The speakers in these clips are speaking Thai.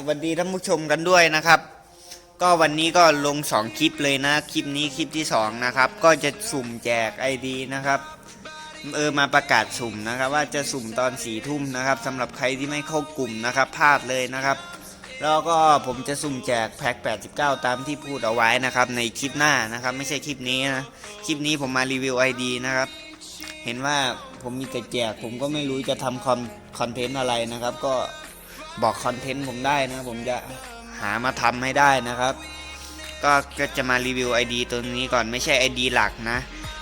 สวัสดีท่านผู้ชมกันด้วยนะครับ ก็วันนี้ก็ลง 2 คลิปเลยนะ คลิปนี้คลิปที่ 2 นะครับ ก็จะสุ่มแจก ID นะครับเออมาประกาศสุ่มนะครับ ว่าจะสุ่มตอนสี่ทุ่มนะครับสำหรับใครที่ไม่เข้ากลุ่มนะครับพลาดเลยนะครับ แล้วก็ผมจะสุ่มแจกแพ็ค89 ตามที่พูดเอาไว้นะครับ ในคลิปหน้านะครับ ไม่ใช่คลิปนี้นะคลิปนี้ผมมารีวิว ID นะครับ เห็นว่าผมมีแต่แจกผมก็ไม่รู้จะทำคอนคอนเทนต์อะไรนะครับ ก็ บอกคอนเทนต์ผมได้นะผมจะหามาทำให้ได้นะครับ ก็ก็จะมารีวิว ID ตัวนี้ก่อนไม่ใช่ ID หลักนะ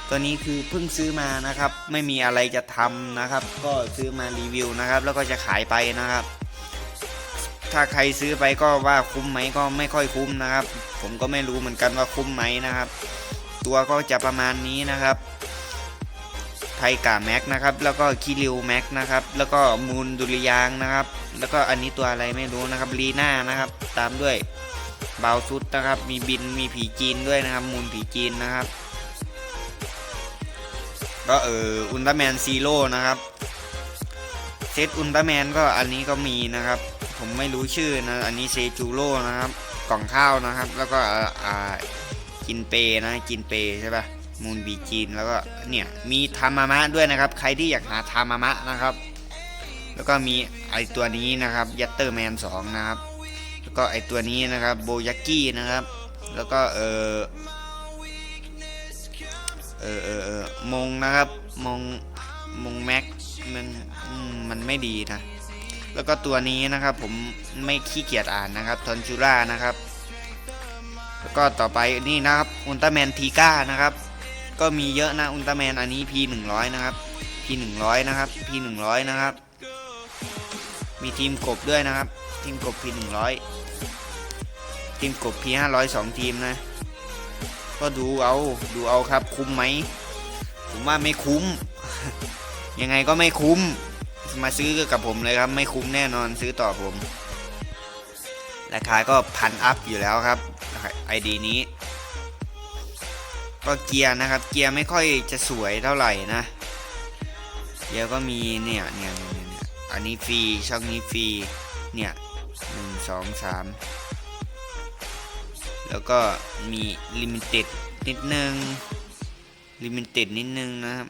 ตัวนี้คือเพิ่งซื้อมานะครับ ไม่มีอะไรจะทำนะครับ ก็ซื้อมารีวิวนะครับ แล้วก็จะขายไปนะครับ ถ้าใครซื้อไปก็ว่าคุ้มไหมก็ไม่ค่อยคุ้มนะครับ ผมก็ไม่รู้เหมือนกันว่าคุ้มไหมนะครับ ตัวก็จะประมาณนี้นะครับ ไทกาแม็กนะครับ แล้วก็คิริวแม็กนะครับ แล้วก็มูลดุริยางนะครับ แล้วก็อันนี้ตัวอะไรไม่รู้นะครับลีน่านะครับ ตามด้วยเบาซุดนะครับ มีบิน มีผีจีนด้วยนะครับ มูลผีจีนนะครับ ก็เอออุลตร้าแมนซีโร่นะครับ เซตอุลตร้าแมนก็อันนี้ก็มีนะครับ ผมไม่รู้ชื่อนะ อันนี้เซจูโร่นะครับ กล่องข้าวนะครับ แล้วก็อ่ากินเปนะ กินเปใช่ปะ มูลบีจีนแล้วก็เนี่ยมีทามามะด้วยนะครับ ใครที่อยากหาทามามะนะครับ แล้วก็มีไอตัวนี้นะครับยัตเตอร์แมนสองนะครับ แล้วก็ไอตัวนี้นะครับโบยักกี้นะครับ แล้วก็เออเออเออเออมงนะครับมงมงแม็กมันมันไม่ดีนะ แล้วก็ตัวนี้นะครับผมไม่ขี้เกียจอ่านนะครับทอนจูล่านะครับ แล้วก็ต่อไปนี่นะครับอุลตร้าแมนทีก้านะครับ ก็มีเยอะนะอุลตร้าแมนอันนี้ P100 นะครับ P100 นะครับ P100 นะครับ มีทีมกบด้วยนะครับ ทีมกบ P100 ทีมกบ P500 สองทีมนะ ก็ดูเอาดูเอาครับคุ้มไหม ผมว่าไม่คุ้ม ยังไงก็ไม่คุ้ม มาซื้อกับผมเลยครับ ไม่คุ้มแน่นอนซื้อต่อผม ราคาก็พันอัพอยู่แล้วครับไอดีนี้ ก็เกียร์นะครับ เกียร์ไม่ค่อยจะสวยเท่าไหร่นะ เกียร์ก็มีเนี่ยเนี่ยเนี่ยอันนี้ฟรีช่องนี้ฟรีเนี่ยหนึ่งสองสามแล้วก็มีลิมิเต็ดนิดนึงลิมิเต็ดนิดนึงนะครับ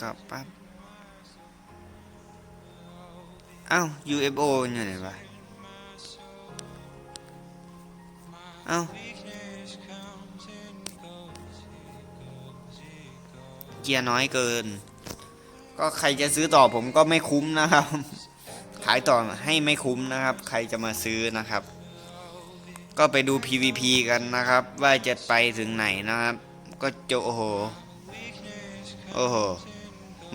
ก็ปั๊บอ้าว UFO อยู่ไหนวะอ้าว เกียร์น้อยเกิน ก็ใครจะซื้อต่อผมก็ไม่คุ้มนะครับ ขายต่อให้ไม่คุ้มนะครับ ใครจะมาซื้อนะครับ ก็ไปดู PVP กันนะครับ ว่าจะไปถึงไหนนะครับ ก็โจโอ้โห โอ้โห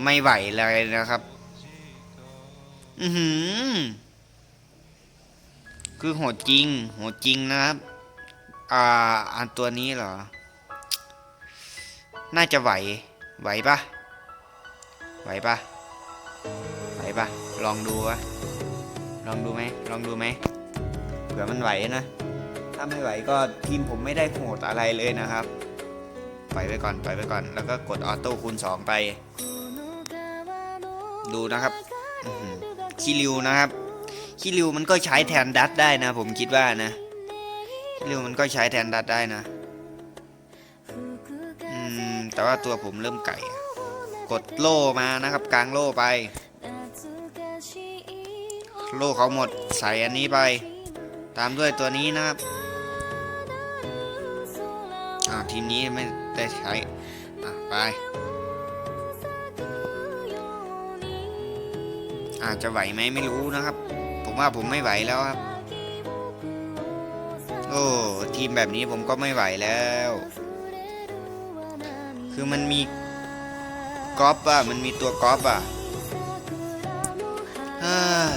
ไม่ไหวเลยนะครับ อือหือ คือโหดจริง โหดจริงนะครับ อ่าอันตัวนี้เหรอน่าจะไหว ไหวปะไหวปะไหวปะลองดูวะลองดูไหมลองดูไหมเผื่อมันไหวนะ ถ้าไม่ไหวก็ทีมผมไม่ได้โหดอะไรเลยนะครับปล่อยไว้ก่อนปล่อยไว้ก่อน แล้วก็กดออโต้คูณ 2 ไป ดูนะครับคิริวนะครับคิริวมันก็ใช้แทนดัตได้นะ ผมคิดว่านะคิริวมันก็ใช้แทนดัตได้นะ แต่ว่าตัวผมเริ่มไก่ กดโล่มานะครับ กลางโล่ไป โล่เขาหมดใส่อันนี้ไป ตามด้วยตัวนี้นะครับอ่าทีนี้ไม่ได้ใช้อะไปอาจจะไหวไหมไม่รู้นะครับ ผมว่าผมไม่ไหวแล้วครับ โอ้ ทีมแบบนี้ผมก็ไม่ไหวแล้ว คือมันมีกอล์ฟอะมันมีตัวกอล์ฟอะเฮ้ย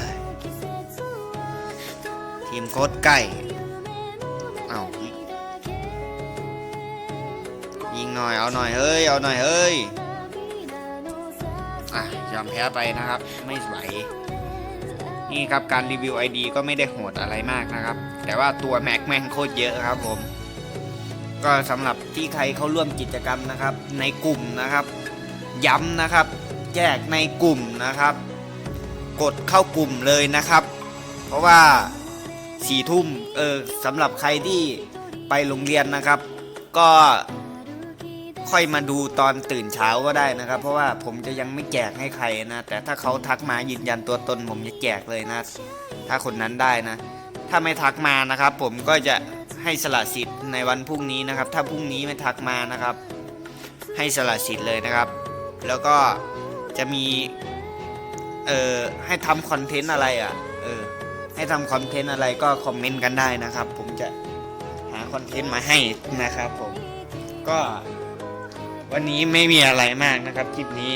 ทีมโคตรไก่เอายิงหน่อยเอาหน่อยเฮ้ยเอาหน่อยเฮ้ยอะยอมแพ้ไปนะครับ ไม่ไหวนี่ครับการรีวิว ID ก็ไม่ได้โหดอะไรมากนะครับ แต่ว่าตัวแม็กแม่งโคตรเยอะครับผม ก็สำหรับที่ใครเข้าร่วมกิจกรรมนะครับ ในกลุ่มนะครับ ย้ำนะครับ แจกในกลุ่มนะครับ กดเข้ากลุ่มเลยนะครับ เพราะว่าสี่ทุ่มเออสำหรับใครที่ไปโรงเรียนนะครับ ก็ค่อยมาดูตอนตื่นเช้าก็ได้นะครับ เพราะว่าผมจะยังไม่แจกให้ใครนะ แต่ถ้าเขาทักมายืนยันตัวตน ผมจะแจกเลยนะ ถ้าคนนั้นได้นะ ถ้าไม่ทักมานะครับ ผมก็จะ ให้สละสิทธิ์ในวันพรุ่งนี้นะครับ ถ้าพรุ่งนี้ไม่ทักมานะครับ ให้สละสิทธิ์เลยนะครับ แล้วก็จะมี เอ่อ ให้ทำคอนเทนต์อะไรอะ เออ ให้ทำคอนเทนต์อะไรก็คอมเมนต์กันได้นะครับ ผมจะหาคอนเทนต์มาให้นะครับผม ก็วันนี้ไม่มีอะไรมากนะครับคลิปนี้